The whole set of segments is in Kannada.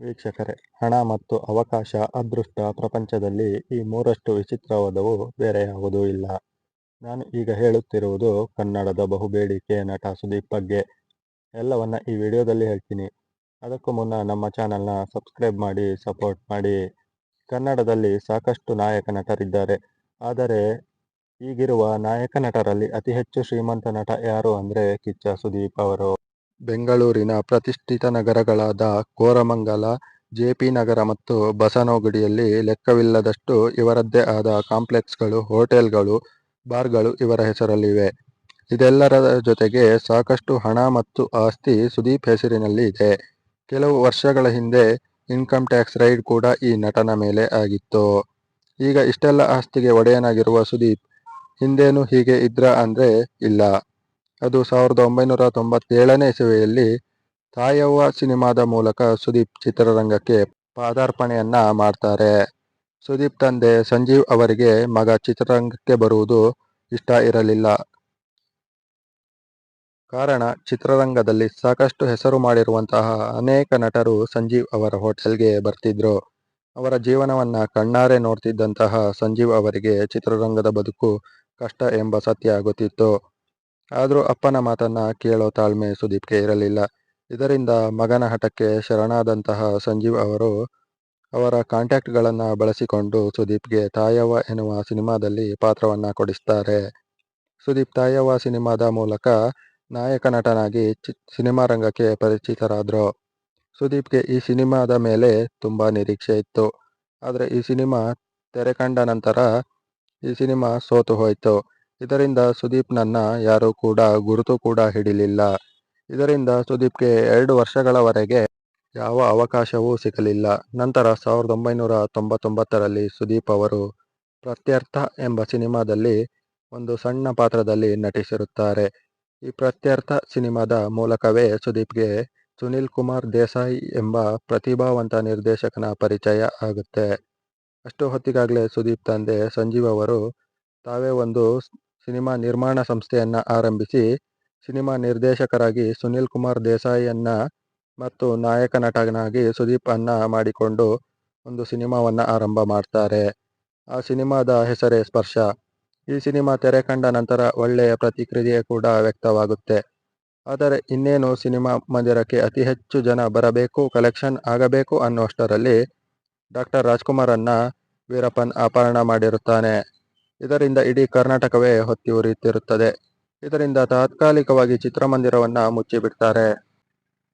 ವೀಕ್ಷಕರೇ, ಹಣ ಮತ್ತು ಅವಕಾಶ ಅದೃಷ್ಟ ಪ್ರಪಂಚದಲ್ಲಿ ಈ ಮೂರಷ್ಟು ವಿಚಿತ್ರವಾದವು ಬೇರೆ ಯಾವುದೂ ಇಲ್ಲ. ನಾನು ಈಗ ಹೇಳುತ್ತಿರುವುದು ಕನ್ನಡದ ಬಹುಬೇಡಿಕೆ ನಟ ಸುದೀಪ್ ಬಗ್ಗೆ. ಎಲ್ಲವನ್ನ ಈ ವಿಡಿಯೋದಲ್ಲಿ ಹೇಳ್ತೀನಿ. ಅದಕ್ಕೂ ಮುನ್ನ ನಮ್ಮ ಚಾನಲ್ನ ಸಬ್ಸ್ಕ್ರೈಬ್ ಮಾಡಿ, ಸಪೋರ್ಟ್ ಮಾಡಿ. ಕನ್ನಡದಲ್ಲಿ ಸಾಕಷ್ಟು ನಾಯಕ ನಟರಿದ್ದಾರೆ. ಆದರೆ ಈಗಿರುವ ನಾಯಕ ನಟರಲ್ಲಿ ಅತಿ ಹೆಚ್ಚು ಶ್ರೀಮಂತ ನಟ ಯಾರು ಅಂದರೆ ಕಿಚ್ಚ ಸುದೀಪ್ ಅವರು. ಬೆಂಗಳೂರಿನ ಪ್ರತಿಷ್ಠಿತ ನಗರಗಳಾದ ಕೋರಮಂಗಲ ಜೆಪಿ ನಗರ ಮತ್ತು ಬಸವನಗುಡಿಯಲ್ಲಿ ಲೆಕ್ಕವಿಲ್ಲದಷ್ಟು ಇವರದ್ದೇ ಆದ ಕಾಂಪ್ಲೆಕ್ಸ್ಗಳು, ಹೋಟೆಲ್ಗಳು, ಬಾರ್ಗಳು ಇವರ ಹೆಸರಲ್ಲಿವೆ. ಇದೆಲ್ಲರ ಜೊತೆಗೆ ಸಾಕಷ್ಟು ಹಣ ಮತ್ತು ಆಸ್ತಿ ಸುದೀಪ್ ಹೆಸರಿನಲ್ಲಿ ಇದೆ. ಕೆಲವು ವರ್ಷಗಳ ಹಿಂದೆ ಇನ್ಕಮ್ ಟ್ಯಾಕ್ಸ್ ರೈಡ್ ಕೂಡ ಈ ನಟನ ಮೇಲೆ ಆಗಿತ್ತು. ಈಗ ಇಷ್ಟೆಲ್ಲ ಆಸ್ತಿಗೆ ಒಡೆಯನಾಗಿರುವ ಸುದೀಪ್, ಹಿಂದೇನು ಹೀಗೆ ಇದ್ರ ಅಂದ್ರೆ ಇಲ್ಲ. ಅದು ಸಾವಿರದ ಒಂಬೈನೂರ ತೊಂಬತ್ತೇಳನೇ ಇಸವಿಯಲ್ಲಿ ತಾಯವ್ವ ಸಿನಿಮಾದ ಮೂಲಕ ಸುದೀಪ್ ಚಿತ್ರರಂಗಕ್ಕೆ ಪಾದಾರ್ಪಣೆಯನ್ನ ಮಾಡ್ತಾರೆ. ಸುದೀಪ್ ತಂದೆ ಸಂಜೀವ್ ಅವರಿಗೆ ಮಗ ಚಿತ್ರರಂಗಕ್ಕೆ ಬರುವುದು ಇಷ್ಟ ಇರಲಿಲ್ಲ. ಕಾರಣ ಚಿತ್ರರಂಗದಲ್ಲಿ ಸಾಕಷ್ಟು ಹೆಸರು ಮಾಡಿರುವಂತಹ ಅನೇಕ ನಟರು ಸಂಜೀವ್ ಅವರ ಹೋಟೆಲ್ಗೆ ಬರ್ತಿದ್ರು. ಅವರ ಜೀವನವನ್ನ ಕಣ್ಣಾರೆ ನೋಡ್ತಿದ್ದಂತಹ ಸಂಜೀವ್ ಅವರಿಗೆ ಚಿತ್ರರಂಗದ ಬದುಕು ಕಷ್ಟ ಎಂಬ ಸತ್ಯ ಗೊತ್ತಿತ್ತು. ಆದರೂ ಅಪ್ಪನ ಮಾತನ್ನ ಕೇಳೋ ತಾಳ್ಮೆ ಸುದೀಪ್ಗೆ ಇರಲಿಲ್ಲ. ಇದರಿಂದ ಮಗನ ಹಠಕ್ಕೆ ಶರಣಾದಂತಹ ಸಂಜೀವ್ ಅವರು ಅವರ ಕಾಂಟ್ಯಾಕ್ಟ್ಗಳನ್ನು ಬಳಸಿಕೊಂಡು ಸುದೀಪ್ಗೆ ತಾಯವ್ವ ಎನ್ನುವ ಸಿನಿಮಾದಲ್ಲಿ ಪಾತ್ರವನ್ನು ಕೊಡಿಸ್ತಾರೆ. ಸುದೀಪ್ ತಾಯವ್ವ ಸಿನಿಮಾದ ಮೂಲಕ ನಾಯಕ ನಟನಾಗಿ ಸಿನಿಮಾ ರಂಗಕ್ಕೆ ಪರಿಚಿತರಾದರು. ಸುದೀಪ್ಗೆ ಈ ಸಿನಿಮಾದ ಮೇಲೆ ತುಂಬ ನಿರೀಕ್ಷೆ ಇತ್ತು. ಆದರೆ ಈ ಸಿನಿಮಾ ತೆರೆ ಕಂಡ ನಂತರ ಈ ಸಿನಿಮಾ ಸೋತು ಹೋಯಿತು. ಇದರಿಂದ ಸುದೀಪ್ನನ್ನ ಯಾರೂ ಕೂಡ ಗುರುತು ಕೂಡ ಹಿಡಿಲಿಲ್ಲ. ಇದರಿಂದ ಸುದೀಪ್ಗೆ ಎರಡು ವರ್ಷಗಳವರೆಗೆ ಯಾವ ಅವಕಾಶವೂ ಸಿಗಲಿಲ್ಲ. ನಂತರ ಸಾವಿರದ ಒಂಬೈನೂರ ತೊಂಬತ್ತೊಂಬತ್ತರಲ್ಲಿ ಸುದೀಪ್ ಅವರು ಪ್ರತ್ಯರ್ಥ ಎಂಬ ಸಿನಿಮಾದಲ್ಲಿ ಒಂದು ಸಣ್ಣ ಪಾತ್ರದಲ್ಲಿ ನಟಿಸಿರುತ್ತಾರೆ. ಈ ಪ್ರತ್ಯರ್ಥ ಸಿನಿಮಾದ ಮೂಲಕವೇ ಸುದೀಪ್ಗೆ ಸುನಿಲ್ ಕುಮಾರ್ ದೇಸಾಯಿ ಎಂಬ ಪ್ರತಿಭಾವಂತ ನಿರ್ದೇಶಕನ ಪರಿಚಯ ಆಗುತ್ತೆ. ಅಷ್ಟು ಹೊತ್ತಿಗಾಗಲೇ ಸುದೀಪ್ ತಂದೆ ಸಂಜೀವ್ ಅವರು ತಾವೇ ಒಂದು ಸಿನಿಮಾ ನಿರ್ಮಾಣ ಸಂಸ್ಥೆಯನ್ನ ಆರಂಭಿಸಿ, ಸಿನಿಮಾ ನಿರ್ದೇಶಕರಾಗಿ ಸುನಿಲ್ ಕುಮಾರ್ ದೇಸಾಯಿಯನ್ನ ಮತ್ತು ನಾಯಕ ನಟನಾಗಿ ಸುದೀಪ್ ಅನ್ನ ಮಾಡಿಕೊಂಡು ಒಂದು ಸಿನಿಮಾವನ್ನು ಆರಂಭ ಮಾಡ್ತಾರೆ. ಆ ಸಿನಿಮಾದ ಹೆಸರೇ ಸ್ಪರ್ಶ. ಈ ಸಿನಿಮಾ ತೆರೆ ಕಂಡ ನಂತರ ಒಳ್ಳೆಯ ಪ್ರತಿಕ್ರಿಯೆ ಕೂಡ ವ್ಯಕ್ತವಾಗುತ್ತೆ. ಆದರೆ ಇನ್ನೇನು ಸಿನಿಮಾ ಮಂದಿರಕ್ಕೆ ಅತಿ ಹೆಚ್ಚು ಜನ ಬರಬೇಕು, ಕಲೆಕ್ಷನ್ ಆಗಬೇಕು ಅನ್ನುವಷ್ಟರಲ್ಲಿ ಡಾಕ್ಟರ್ ರಾಜ್ಕುಮಾರನ್ನ ವೀರಪ್ಪನ್ ಅಪಹರಣ ಮಾಡಿರುತ್ತಾನೆ. ಇದರಿಂದ ಇಡೀ ಕರ್ನಾಟಕವೇ ಹೊತ್ತಿ ಉರಿಯುತ್ತಿರುತ್ತದೆ. ಇದರಿಂದ ತಾತ್ಕಾಲಿಕವಾಗಿ ಚಿತ್ರಮಂದಿರವನ್ನ ಮುಚ್ಚಿಬಿಡ್ತಾರೆ.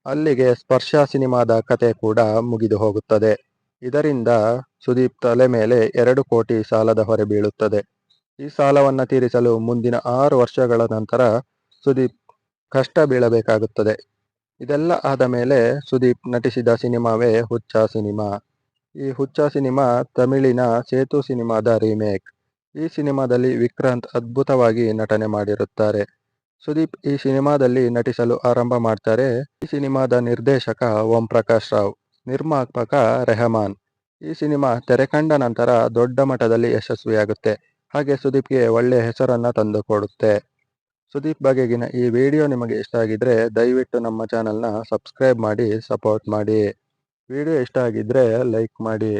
ಅಲ್ಲಿಗೆ ಸ್ಪರ್ಶ ಸಿನಿಮಾದ ಕತೆ ಕೂಡ ಮುಗಿದು ಹೋಗುತ್ತದೆ. ಇದರಿಂದ ಸುದೀಪ್ ತಲೆ ಮೇಲೆ ಎರಡು ಕೋಟಿ ಸಾಲದ ಹೊರೆ ಬೀಳುತ್ತದೆ. ಈ ಸಾಲವನ್ನು ತೀರಿಸಲು ಮುಂದಿನ ಆರು ವರ್ಷಗಳ ನಂತರ ಸುದೀಪ್ ಕಷ್ಟ ಬೀಳಬೇಕಾಗುತ್ತದೆ. ಇದೆಲ್ಲ ಆದ ಮೇಲೆ ಸುದೀಪ್ ನಟಿಸಿದ ಸಿನಿಮಾವೇ ಹುಚ್ಚ ಸಿನಿಮಾ. ಈ ಹುಚ್ಚ ಸಿನಿಮಾ ತಮಿಳಿನ ಸೇತು ಸಿನಿಮಾದ ರೀಮೇಕ್. ಈ ಸಿನಿಮಾದಲ್ಲಿ ವಿಕ್ರಾಂತ್ ಅದ್ಭುತವಾಗಿ ನಟನೆ ಮಾಡಿರುತ್ತಾರೆ. ಸುದೀಪ್ ಈ ಸಿನಿಮಾದಲ್ಲಿ ನಟಿಸಲು ಆರಂಭ ಮಾಡ್ತಾರೆ. ಈ ಸಿನಿಮಾದ ನಿರ್ದೇಶಕ ಓಂ ಪ್ರಕಾಶ್ ರಾವ್, ನಿರ್ಮಾಪಕ ರೆಹಮಾನ್. ಈ ಸಿನಿಮಾ ತೆರೆ ಕಂಡ ನಂತರ ದೊಡ್ಡ ಮಟ್ಟದಲ್ಲಿ ಯಶಸ್ವಿಯಾಗುತ್ತೆ. ಹಾಗೆ ಸುದೀಪ್ಗೆ ಒಳ್ಳೆಯ ಹೆಸರನ್ನ ತಂದುಕೊಡುತ್ತೆ ಸುದೀಪ್ ಬಗೆಗಿನ ಈ ವಿಡಿಯೋ ನಿಮಗೆ ಇಷ್ಟ ಆಗಿದ್ರೆ ದಯವಿಟ್ಟು ನಮ್ಮ ಚಾನಲ್ನ ಸಬ್ಸ್ಕ್ರೈಬ್ ಮಾಡಿ, ಸಪೋರ್ಟ್ ಮಾಡಿ. ವಿಡಿಯೋ ಇಷ್ಟ ಆಗಿದ್ರೆ ಲೈಕ್ ಮಾಡಿ.